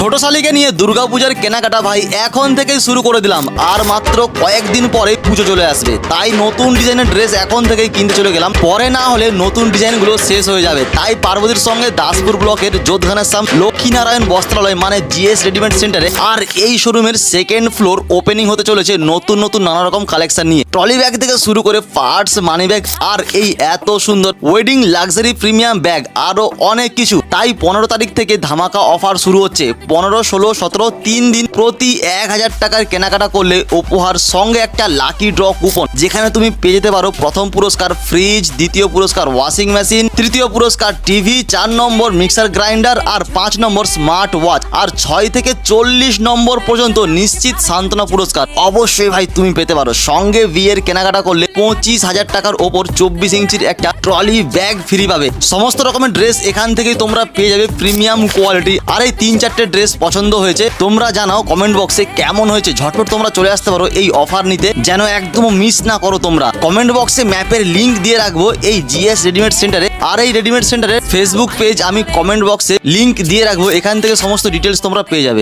ছোট শালিকে নিয়ে দুর্গাপূজার কেনাকাটা ভাই এখন থেকেই শুরু করে দিলাম। আর মাত্র কয়েকদিন পরে পুজো চলে আসবে। তাই নতুন ডিজাইনের ড্রেস এখন থেকেই কিনতে চলে গেলাম। পরে না হলে নতুন ডিজাইনগুলো শেষ হয়ে যাবে। তাই পার্বতীর সঙ্গে দাসপুর ব্লকের যোধখানের সাম লক্ষ্মীনারায়ণ বস্ত্রালয় মানে জিএস রেডিমেড সেন্টারে আর এই শোরুমের সেকেন্ড ফ্লোর ওপেনিং হতে চলেছে নতুন নতুন নানা রকম কালেকশন নিয়ে। ট্রলি ব্যাগ থেকে শুরু করে পার্টস মানি ব্যাগ আর এই এত সুন্দর ওয়েডিং লাক্সারি প্রিমিয়াম ব্যাগ আরও অনেক কিছু। তাই পনেরো তারিখ থেকে ধামাকা অফার শুরু হচ্ছে। পনেরো, ষোলো, সতেরো, তিন দিন প্রতি এক হাজার টাকার কেনাকাটা করলে উপহার সঙ্গে একটা লাকি ড্র কুপন যেখানে তুমি পেয়ে যেতে পারো প্রথম পুরস্কার ফ্রিজ দ্বিতীয় পুরস্কার ওয়াশিং মেশিন তৃতীয় পুরস্কার টিভি চার নম্বর মিক্সার গ্রাইন্ডার আর পাঁচ নম্বর স্মার্ট ওয়াচ আর ছয় থেকে চল্লিশ নম্বর পর্যন্ত নিশ্চিত সান্ত্বনা পুরস্কার। অবশ্যই ভাই তুমি পেতে পারো। সঙ্গে বিয়ের কেনাকাটা করলে পঁচিশ হাজার টাকার ওপর চব্বিশ ইঞ্চির একটা ট্রলি ব্যাগ ফ্রি পাবে। সমস্ত রকমের ড্রেস এখান থেকেই তোমরা পেয়ে যাবে প্রিমিয়াম কোয়ালিটি আর এই তিন চারটে ড্রেস পছন্দ হয়েছে। তোমরা জানাও কমেন্ট বক্সে কেমন হয়েছে। ঝটপট তোমরা চলে আসতে পারো এই অফার নিতে। যেন একদম মিস না করো তোমরা। কমেন্ট বক্সে ম্যাপের লিঙ্ক দিয়ে রাখব এই জিএস রেডিমেড সেন্টারে আর এই রেডিমেড সেন্টারে ফেসবুক পেজ আমি কমেন্ট বক্সে লিঙ্ক দিয়ে রাখব। এখান থেকে সমস্ত ডিটেলস তোমরা পেয়ে যাবে।